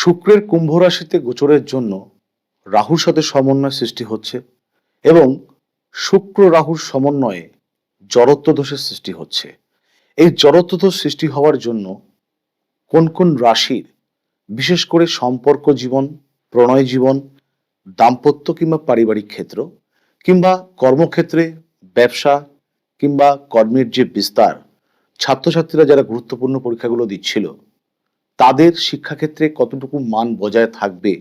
শুক্রের কুম্ভ রাশিতে গোচরের জন্য রাহুর সাথে সমন্বয় সৃষ্টি হচ্ছে এবং শুক্র রাহুর সমন্বয়ে জড়ত্ব দোষের সৃষ্টি হচ্ছে। এই জড়ত্ব দোষ সৃষ্টি হওয়ার জন্য কোন কোন রাশির, বিশেষ করে সম্পর্ক জীবন, প্রণয় জীবন, দাম্পত্য কিংবা পারিবারিক ক্ষেত্র কিংবা কর্মক্ষেত্রে ব্যবসা কিংবা কর্মের যে বিস্তার, ছাত্রছাত্রীরা যারা গুরুত্বপূর্ণ পরীক্ষাগুলো দিচ্ছিল তাদের শিক্ষাক্ষেত্রে কতটুকু মান বজায় থাকবে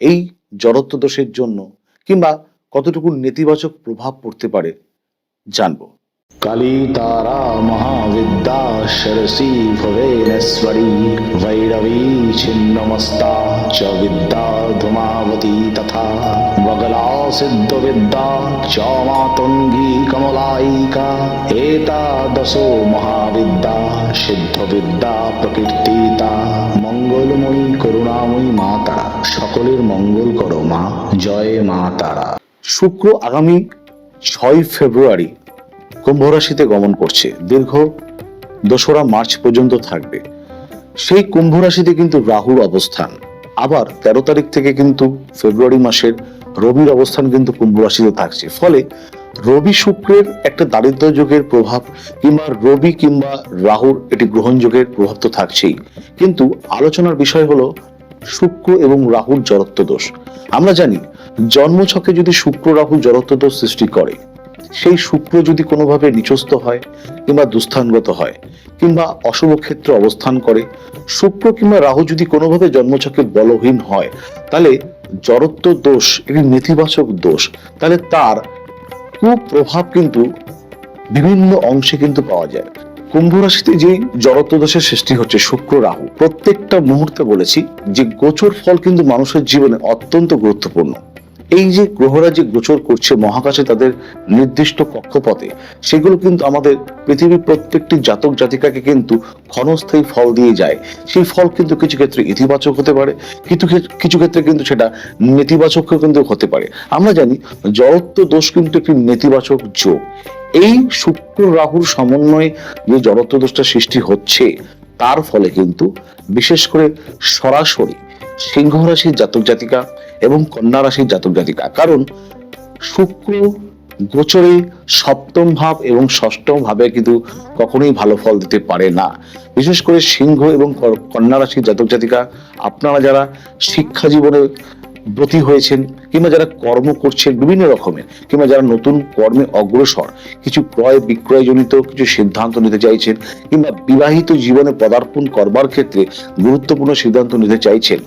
এই জড়ত্ব দোষের জন্য কিংবা কতটুকু নেতিবাচক প্রভাব পড়তে পারে, জানব। কালী তারা মহাবিদ্যা সরসী ভুবনেশ্বরী ভৈরবী ছিন্নমস্তা চ বিদ্যা ধুমাবতী তথা বগলা সিদ্ধ বিদ্যা চ মাতঙ্গী কমলায়িকা। এতাদশো মহাবিদ্যা সিদ্ধ বিদ্যা প্রকীর্তিতা। মঙ্গলময়ী করুণাময়ী মা তারা। সকলের মঙ্গল করো মা। জয় মা তারা। শুক্র আগামী ছয় ফেব্রুয়ারি কুম্ভ রাশিতে গমন করছে। দীর্ঘ দোসরা মার্চ পর্যন্ত থাকবে। সেই কুম্ভ রাশিতে কিন্তু রাহুর অবস্থান। আবার তেরো তারিখ থেকে কিন্তু ফেব্রুয়ারি মাসের রবির অবস্থান কিন্তু কুম্ভ রাশিতে থাকছে। ফলে রবি শুক্রের একটা দারিদ্র যোগের প্রভাব কিংবা রবি কিংবা রাহুর এটি গ্রহণযোগের প্রভাব তো থাকছেই। কিন্তু আলোচনার বিষয় হলো শুক্র এবং রাহুর জড়ত্ব দোষ। আমরা জানি, জন্মছকে যদি শুক্র রাহু জড়ত্ব দোষ সৃষ্টি করে, সেই শুক্র যদি কোনোভাবে নিচস্থ হয় কিংবা দুস্থানগত হয়, কিংবা অশুভ ক্ষেত্রে অবস্থান করে, শুক্র কিংবা রাহু যদি কোনোভাবে জন্মছকে বলহীন হয়, তাহলে জড়ত্ব দোষ এটি নেতিবাচক দোষ, তাহলে তার কুপ্রভাব কিন্তু বিভিন্ন অংশে কিন্তু পাওয়া যায়। কুম্ভ রাশিতে যে জড়ত্বদোষের সৃষ্টি হচ্ছে, শুক্র, রাহু, প্রত্যেকটা মুহূর্তে বলেছি যে গোচর ফল কিন্তু মানুষের জীবনে অত্যন্ত গুরুত্বপূর্ণ। এই যে গ্রহরা যে গোচর করছে মহাকাশে তাদের নির্দিষ্ট কক্ষপথে, সেগুলো কিন্তু আমাদের পৃথিবীর প্রত্যেকটি জাতক জাতিকাকে কিন্তু ক্ষণস্থায়ী ফল দিয়ে যায়। সেই ফল কিন্তু কিছু ক্ষেত্রে ইতিবাচক হতে পারে, কিছু কিছু ক্ষেত্রে কিন্তু সেটা নেতিবাচক কিন্তু হতে পারে। আমরা জানি জড়ত্ব দোষ কিন্তু একটি নেতিবাচক যোগ। এই শুক্র রাহুর সমন্বয়ে যে জড়ত্ব দোষটা সৃষ্টি হচ্ছে, তার ফলে কিন্তু বিশেষ করে সরাসরি সিংহ রাশির জাতক জাতিকা এবং কন্যা রাশির জাতক জাতিকা। কারণ শুক্র গোচরে সপ্তম ভাব এবং ষষ্ঠম ভাবে কিন্তু কখনোই ভালো ফল দিতে পারে না। বিশেষ করে সিংহ এবং কন্যা রাশির জাতক জাতিকা, আপনারা যারা শিক্ষা জীবনে ব্রতী হয়েছেন কিংবা যারা কর্ম করছেন বিভিন্ন রকমের, কিংবা যারা নতুন কর্মে অগ্রসর, কিছু ক্রয় বিক্রয় জনিত কিছু সিদ্ধান্ত নিতে চাইছেন কিংবা বিবাহিত জীবনে পদার্পণ করবার ক্ষেত্রে গুরুত্বপূর্ণ সিদ্ধান্ত নিতে চাইছেন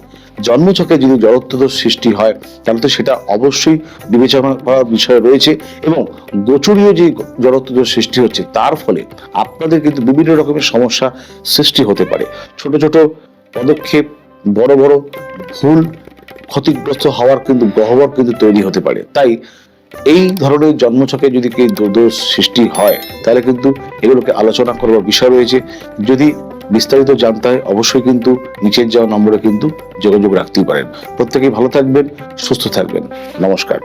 জন্মছকে যদি জড়ত্বদোষ সৃষ্টি হয়, তাহলে তো সেটা অবশ্যই বিবেচনা করার বিষয় রয়েছে এবং গোচরীয় যে জড়ত্বদোষ সৃষ্টি হচ্ছে, তার ফলে আপনাদের কিন্তু বিভিন্ন রকমের সমস্যা সৃষ্টি হতে পারে। ছোট ছোট পদক্ষেপ, বড় বড় ভুল ক্ষতিগ্রস্ত হওয়ার কিন্তু গহ্বর কিন্তু তৈরি হতে পারে। তাই এই ধরনের জন্মছকে যদি কেউ দোষ সৃষ্টি হয়, তাহলে কিন্তু এগুলোকে আলোচনা করবার বিষয় রয়েছে। যদি বিস্তারিত জানতে হয় অবশ্যই কিন্তু নিচের যাওয়া নম্বরে কিন্তু যোগাযোগ রাখতেই পারেন। প্রত্যেকেই ভালো থাকবেন, সুস্থ থাকবেন। নমস্কার।